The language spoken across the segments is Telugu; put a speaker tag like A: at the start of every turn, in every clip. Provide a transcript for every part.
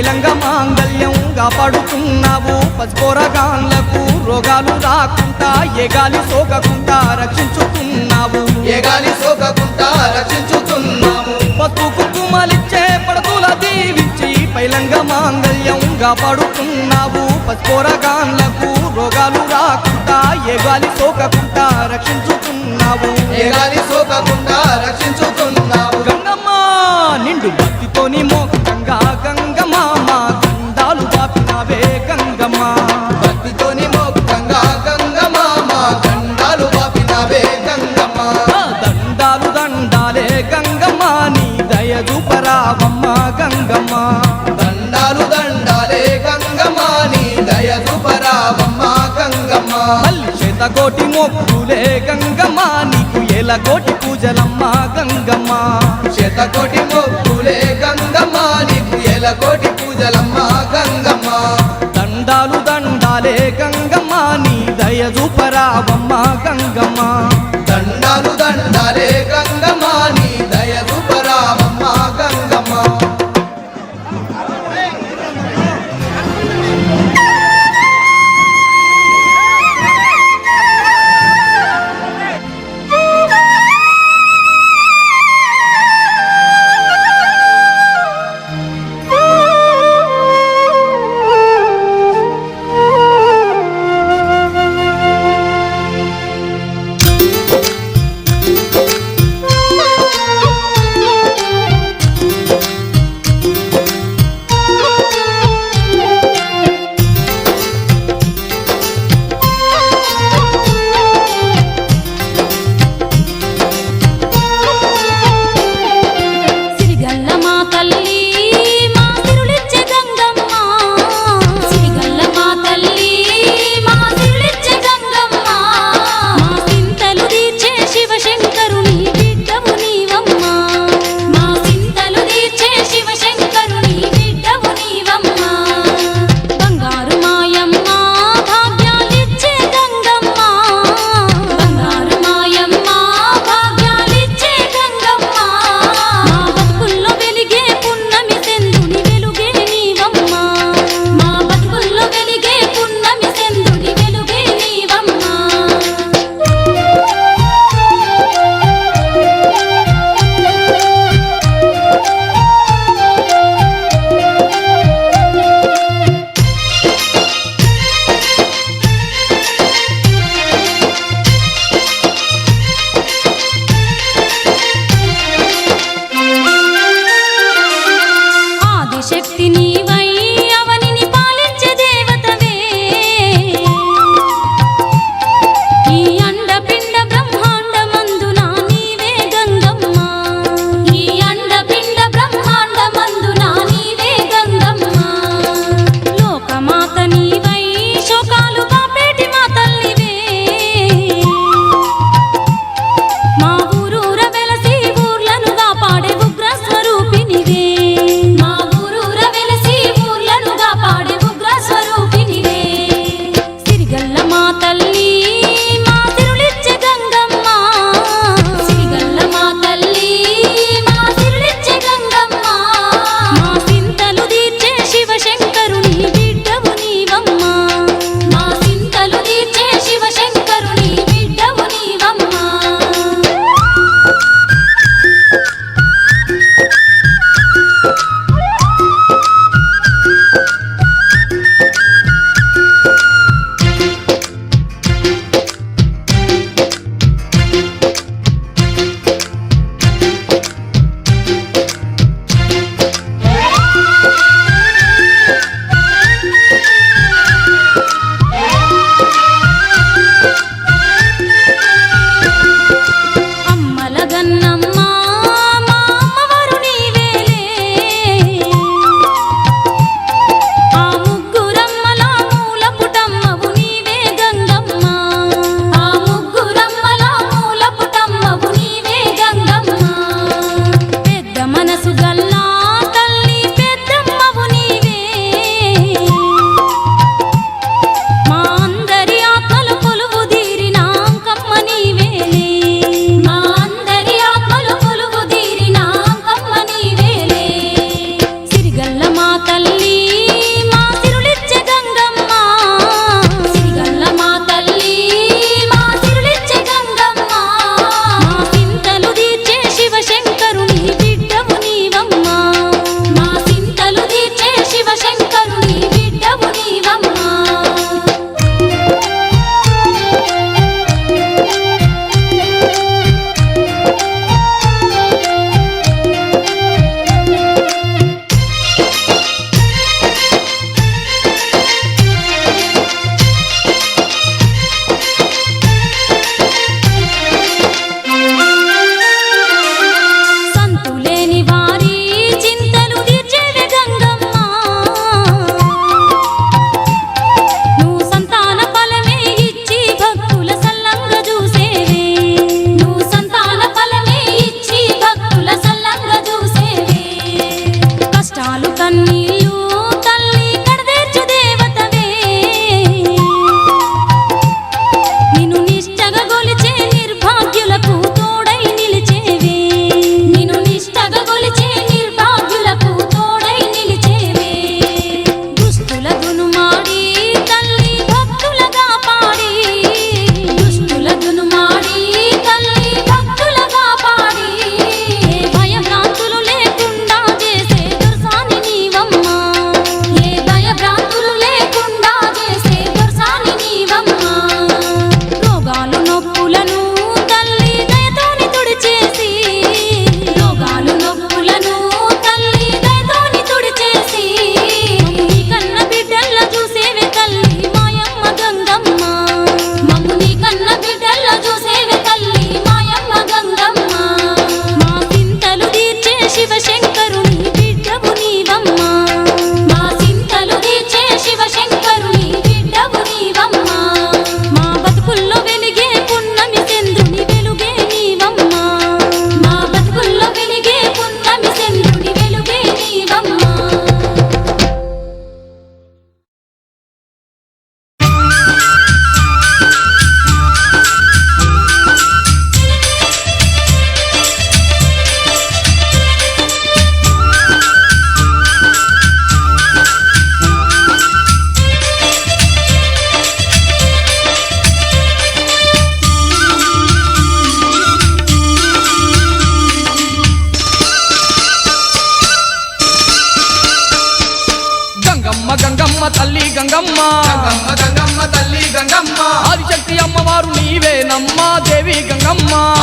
A: తైలంగా మాంగళ్యం కాపాడుతున్నావు. పసుపోరగాన్లకు రోగాలు రాకుండా ఏ గాలి సోకకుండా రక్షించుతున్నావు.
B: ఏ గాలి సోకకుండా రక్షించుతున్నాము
A: పసుపు కుంకుమలిచ్చే పడతుల దీవించి పైలంగ మాంగళ్యం కాపాడుతున్నావు. పసుపోరగాన్లకు రోగాలు రాకుండా ఏ గాలి సోకకుండా రక్షించుతున్నావు.
B: ఏ గాలి సోకకుండా
A: రక్షించుతున్నావు. కోటి మొక్కులే గంగమ్మ నీకు ఎలగోటి పూజలమ్మ గంగమ్మ.
B: శతకోటి మొక్కులే గంగమ్మ నీకు ఎలగోటి పూజలమ్మ గంగమ్మ.
A: దండాలు దండాలే గంగమ్మ నీ దయ చూపరావమ్మ.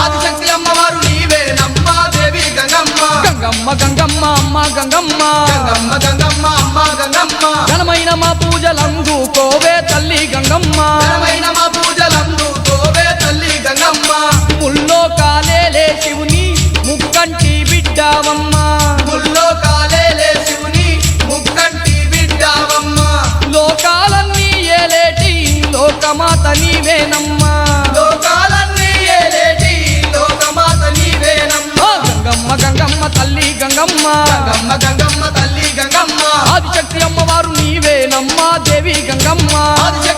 C: ఆదిశక్తి అమ్మవారు నీవే
B: నమ్మ దేవి గంగమ్మ.
A: గంగమ్మ గంగమ్మ అమ్మ గంగమ్మ.
B: గంగమ్మ గంగమ్మ అమ్మ గంగమ్మ.
A: ఘనమైన మా పూజలందుకోవే తల్లి గంగమ్మ.
B: ఘనమైన మా పూజలందుకోవే తల్లి గంగమ్మ.
A: గంగమ్మ. గంగమ్మ గంగమ్మ
B: తల్లి గంగమ్మ.
A: ఆదిశక్తి అమ్మవారు నీవేనమ్మా దేవి గంగమ్మ.
B: ఆదిశక్తి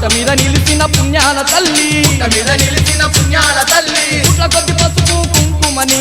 A: పుట్ట
B: మీద నిలిచిన పుణ్యాల
D: తల్లి.
B: పుట్ట మీద నిలిచిన పుణ్యాల తల్లి.
D: పుట్ల కొద్ది పసుపు కుంకుమని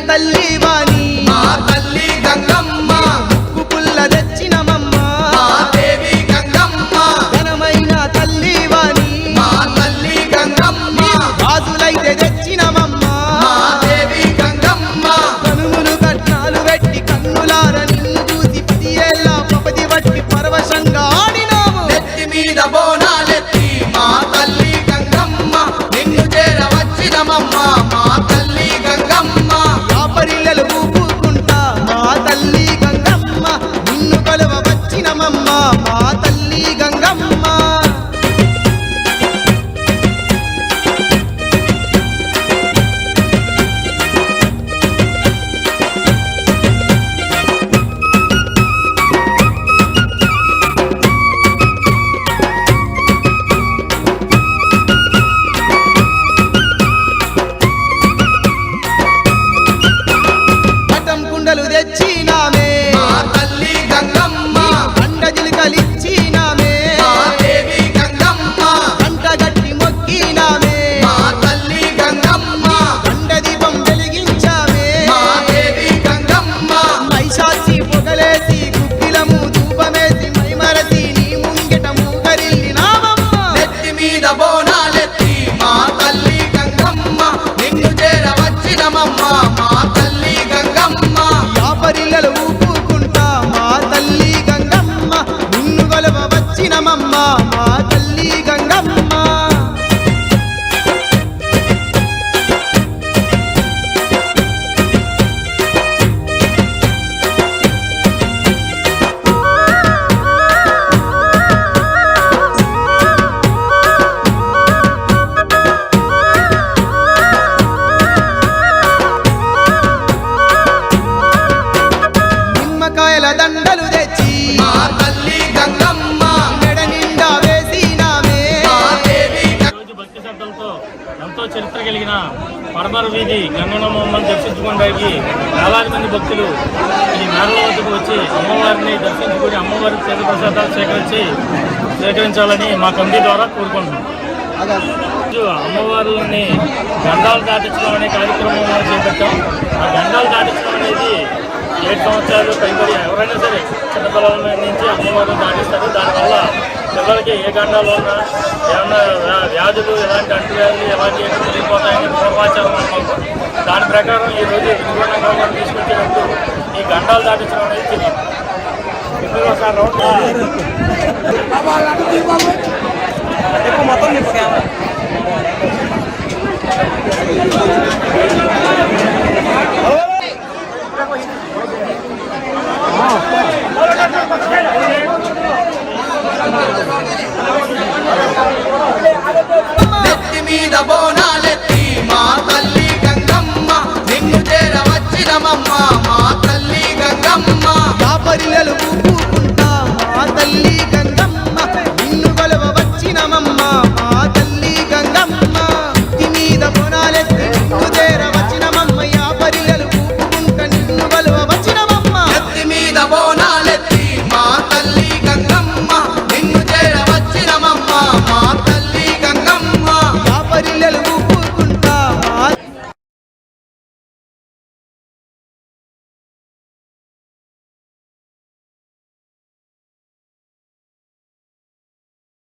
D: తల్లి పడమర వీధి గంగనమ్మని దర్శించుకోవడానికి వేలాది మంది భక్తులు ఈ మేడల వద్దకు వచ్చి అమ్మవారిని దర్శించుకుని అమ్మవారి తీర్థ ప్రసాదాలు సేకరించి సేకరించాలని మా కమిటీ ద్వారా కోరుకుంటున్నాం. రోజు అమ్మవార్లని గండాలు దాటించడం అనే కార్యక్రమం చేపట్టాం. ఆ గండాలు దాటించడం అనేది ఏడు సంవత్సరాలు పైబడి ఎవరైనా సరే చిన్నపిల్లల నుంచి అమ్మవారిని దాటిస్తారు. దానివల్ల పిల్లలకి ఏ గండాలు ఉన్నా ఏమన్నా వ్యా- వ్యాధులు ఎలాంటి అంటువ్యాధులు ఎలాంటి తెలియపోతాయని పూర్వాచారం మాకు దాని ప్రకారం ఈ రోజు విజయవాడ గవర్నమెంట్ తీసుకొచ్చేటప్పుడు ఈ గండాలు దాటించడం అనేది తెలియదు. ఇప్పుడు ఒకసారి రౌండ్ మీద బోనాలెత్తి
B: మా తల్లి